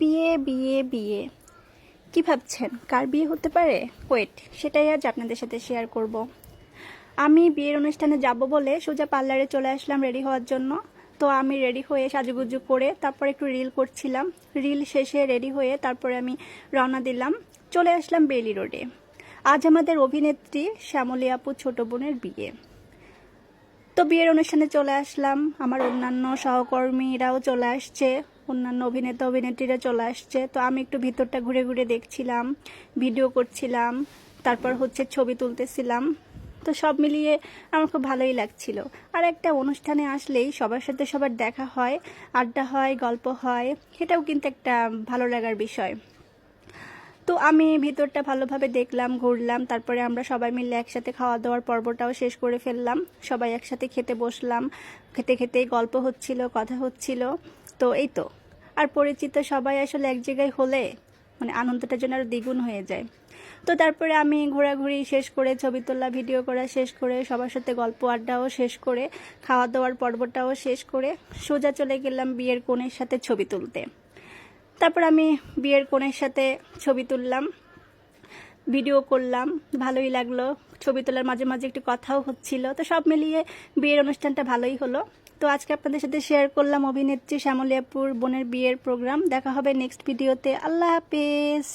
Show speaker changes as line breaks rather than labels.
বিয়ে বিয়ে বিয়ে। কি ভাবছেন? কার বিয়ে হতে পারে? ওয়েট সেটাই আজ আপনাদের সাথে শেয়ার করব। আমি বিয়ের অনুষ্ঠানে যাব বলে সোজা পার্লারে চলে আসলাম রেডি হওয়ার জন্য। তো আমি রেডি হয়ে সাজুগুজু করে তারপর একটু রিল করছিলাম। রিল শেষে রেডি হয়ে তারপরে আমি রওনা দিলাম। চলে আসলাম বেলি রোডে। আজ আমাদের অভিনেত্রী শ্যামলী আপু ছোট বোনের বিয়ে। তো বিয়ের অনুষ্ঠানে চলে আসলাম। আমার অন্যান্য সহকর্মীরাও চলে আসছে। অন্যান্য অভিনেতা, অভিনেত্রীরা চলে আসছে। তো আমি একটু ভিতরটা ঘুরে ঘুরে দেখছিলাম, ভিডিও করছিলাম, তারপর হচ্ছে ছবি তুলতেছিলাম। তো সব মিলিয়ে আমার খুব ভালোই লাগছিল। আর একটা অনুষ্ঠানে আসলেই সবার সাথে সবার দেখা হয়, আড্ডা হয়, গল্প হয়, এটাও কিন্তু একটা ভালো লাগার বিষয়। তো আমি ভিতরটা ভালোভাবে দেখলাম, ঘুরলাম, তারপরে আমরা সবাই মিলে একসাথে খাওয়া দাওয়ার পর্বটাও শেষ করে ফেললাম। সবাই একসাথে খেতে বসলাম, খেতে খেতে গল্প হচ্ছিল, কথা হচ্ছিল। তো এই তো। আর পরিচিত সবাই আসলে এক জায়গায় হলে মানে আনন্দটা যেন আরও দ্বিগুণ হয়ে যায়। তো তারপরে আমি ঘোরাঘুরি শেষ করে, ছবি তোলা, ভিডিও করা শেষ করে, সবার সাথে গল্প আড্ডাও শেষ করে খাওয়া দাওয়ার পর্বটাও শেষ করে সোজা চলে গেলাম বিয়ের কোণের সাথে ছবি তুলতে। তারপর আমি বিয়ের কোণের সাথে ছবি তুললাম ভিডিও করলাম, ভালোই লাগল। ছবি তোলার মাঝে মাঝে একটু কথাও হচ্ছিল, তো সব মিলিয়ে বিয়ের অনুষ্ঠানটা ভালোই হলো। তো আজকে আপনাদের সাথে শেয়ার করলাম অভিনেত্রী শ্যামলিয়াপুর বোনের বিয়ের প্রোগ্রাম দেখা হবে নেক্সট ভিডিওতে আল্লাহ হাফেজ।